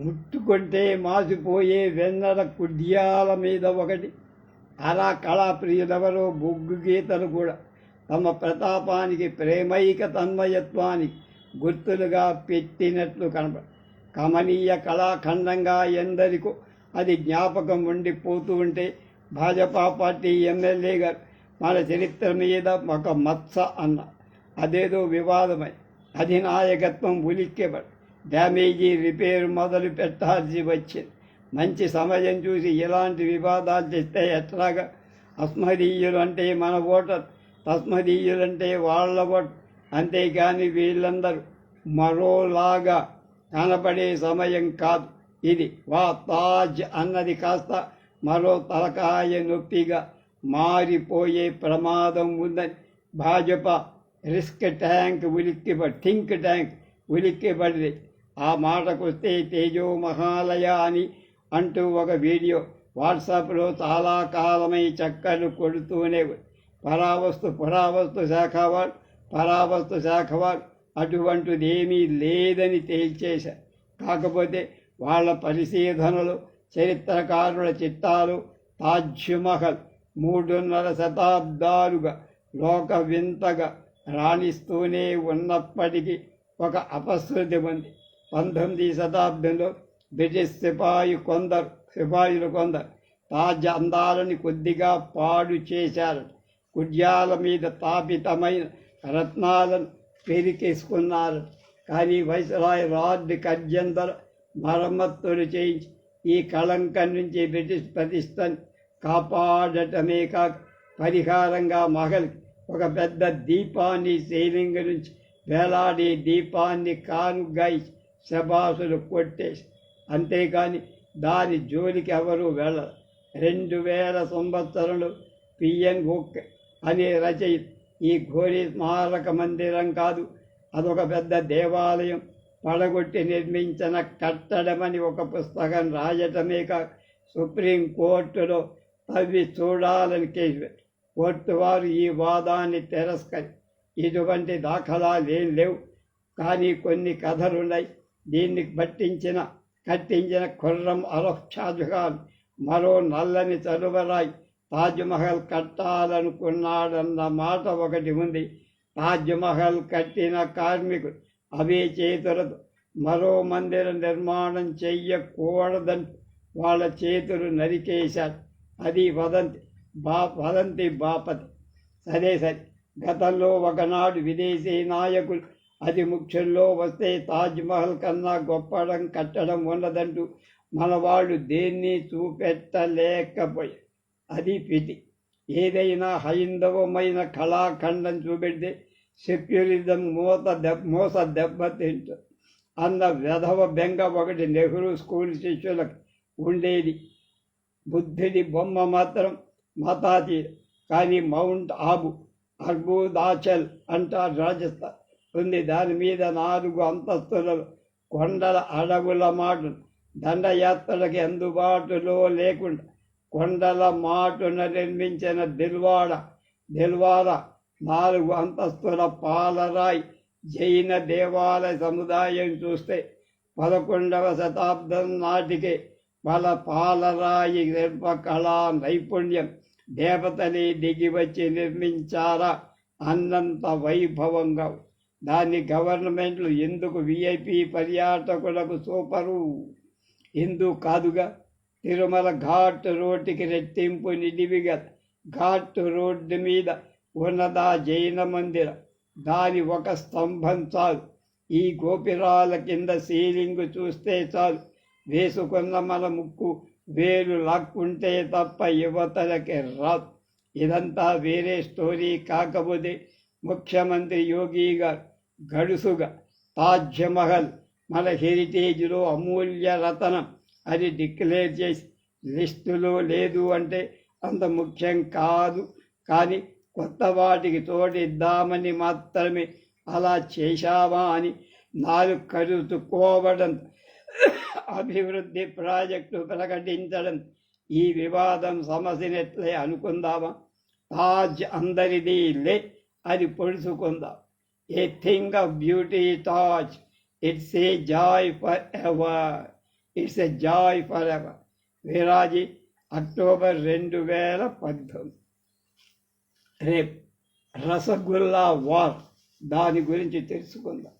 ముట్టుకుంటే మాసిపోయే వెన్నెల కుడ్యాల మీద ఒకటి. అలా కళాప్రియులెవరో బొగ్గు గీతలు కూడా. తమ ప్రతాపానికి ప్రేమైక తన్మయత్వానికి గుర్తులుగా పెట్టినట్లు కనప. కమనీయ కళాఖండంగా ఎందరికో అది జ్ఞాపకం ఉండిపోతూ ఉంటే భాజపా పార్టీ ఎమ్మెల్యే గారు మన చరిత్ర మీద ఒక మత్స అన్న. అదేదో వివాదమై. అధినాయకత్వం ఉలిక్కేబడి డ్యామేజీ రిపేర్ మొదలు పెట్టాల్సి వచ్చింది. మంచి సమయం చూసి ఇలాంటి వివాదాలు తెస్తే ఎట్లాగా? అస్మదీయులు అంటే మన ఓటర్. తస్మదీయులు అంటే వాళ్ళ ఓటర్. అంతేకాని వీళ్ళందరూ మరోలాగా కనపడే సమయం కాదు. ఇది వా తాజ్ అన్నది కాస్త మరో తలకాయ నొప్పిగా మారిపోయే ప్రమాదం ఉందని భాజపా రిస్క్ ట్యాంక్ ఉలిక్కిబడి థింక్ ట్యాంక్ ఉలిక్కిబడింది ఆ మాటకొస్తే తేజో మహాలయ అని అంటూ ఒక వీడియో వాట్సాప్లో చాలా కాలమై చక్కర్లు కొడుతూనే ఉంది. పరావస్తు పురావస్తు శాఖ వారు పరావస్తు శాఖ వారు అటువంటిదేమీ లేదని తేల్చేశారు కాకపోతే వాళ్ళ పరిశీధనలు చరిత్రకారుల చిట్టాలు తాజ్మహల్ మూడున్నర శతాబ్దాలుగా లోక వింతగా రాణిస్తూనే ఉన్నప్పటికీ ఒక అపశృతి ఉంది పంతొమ్మిది శతాబ్దంలో బ్రిటిష్ సిపాయి కొందరు సిపాయిలు కొందరు తాజ్ అందాలని కొద్దిగా పాడు చేశారు. కుడ్యాల మీద తాపితమైన రత్నాలను పెరికేసుకున్నారు. కానీ వైసరాయ్ రాడ్ కర్జందర్ మరమ్మత్తులు చేయించి ఈ కళంకం నుంచి బ్రిటిష్ ప్రతిష్టని కాపాడటమే కాక పరిహారంగా మహల్ ఒక పెద్ద దీపాన్ని సీలింగ్ నుంచి వేలాడే దీపాన్ని కానుగా ఇచ్చి శబాసులు కొట్టేసి అంతేకాని దాని జోలికి ఎవరు వెళ్ళరు. రెండు వేల సంవత్సరాలు పిఎన్ హుక్ అనే రచయిత ఈ ఘోరీ స్మారక మందిరం కాదు. అదొక పెద్ద దేవాలయం. పడగొట్టి నిర్మించిన కట్టడమని ఒక పుస్తకం రాయటమే కాక సుప్రీం కోర్టులో తవ్వి చూడాలని కేసు కోర్టు వారు ఈ వాదాన్ని తిరస్కరి ఇటువంటి దాఖలాలు ఏం లేవు. కానీ కొన్ని కథలున్నాయి. దీన్ని పట్టించిన కట్టించిన ఖుర్రం అరఫ్ షాజహాన్ మరో నల్లని తరువరాయ్ తాజ్మహల్ కట్టాలనుకున్నాడన్న మాట ఒకటి ఉంది. తాజ్మహల్ కట్టిన కార్మికుడు అవే చేతులతో మరో మందిర నిర్మాణం చెయ్యకూడదని వాళ్ళ చేతులు నరికేశారు అది వదంతి బా వదంతి బాపతి. సరే సరే. గతంలో ఒకనాడు విదేశీ నాయకులు అది ముఖ్యంలో వస్తే తాజ్మహల్ కన్నా గొప్పడం కట్టడం ఉండదంటూ మన వాళ్ళు దేన్ని చూపెట్టలేకపోయారు అది పిటి ఏదైనా హైందవమైన కళాఖండం చూపెడితే సెక్యులిజం మూత దెబ్ మోస దెబ్బతింటుంది అన్న వెధవ బెంగ ఒకటి నెహ్రూ స్కూల్ శిష్యులకు ఉండేది. బుద్ధుడి బొమ్మ మాత్రం మతాతీ కానీ మౌంట్ ఆబు అర్బుదాచల్ అంటారు రాజస్థాన్. ఉంది దాని మీద నాలుగు అంతస్తుల కొండల అడవుల మాట దండయాత్రలకు అందుబాటులో లేకుండా కొండల మాటున నిర్మించిన దిల్వాడ దిల్వాడ నాలుగు అంతస్తుల పాలరాయి జైన దేవాలయ సముదాయం చూస్తే పదకొండవ శతాబ్దం నాటికే వాళ్ళ పాలరాయి శిల్పకళా నైపుణ్యం దేవతని దిగి వచ్చి నిర్మించారా అన్నంత వైభవంగా దాన్ని గవర్నమెంట్లు ఎందుకు విఐపి పర్యాటకులకు సూపరు? ఎందు కాదుగా. తిరుమల ఘాట్ రోడ్డుకి రెట్టింపు నిడివిగా. ఘాట్ రోడ్డు మీద ఉన్నదా జైన మందిరం? దాని ఒక స్తంభం చాలు. ఈ గోపురాల కింద సీలింగ్ చూస్తే చాలు. వేసుకున్న మన ముక్కు వేలు లాక్కుంటే తప్ప యువతలకి రాదు. ఇదంతా వేరే స్టోరీ కాకపోతే ముఖ్యమంత్రి యోగి గారు గడుసుగా. తాజ్మహల్ మన హెరిటేజ్లో అమూల్య రతనం. అని డిక్లేర్ చేసి లిస్టులో లేదు అంటే అంత ముఖ్యం కాదు. కానీ కొత్త వాటికి తోడిద్దామని మాత్రమే అలా చేశామా అని నాలుగు కరుతుకోవడం అభివృద్ధి ప్రాజెక్టు ప్రకటించడం ఈ వివాదం సమసినట్లే అనుకుందామా? తాజ్ అందరిది లే అది పొడుచుకుందాం. a thing of beauty Taj it's a joy for ever it's a joy for ever Viraji October రెండు వేల పద్దెనిమిది రేపు రసగుల్లా వార్ దాని గురించి తెలుసుకుందాం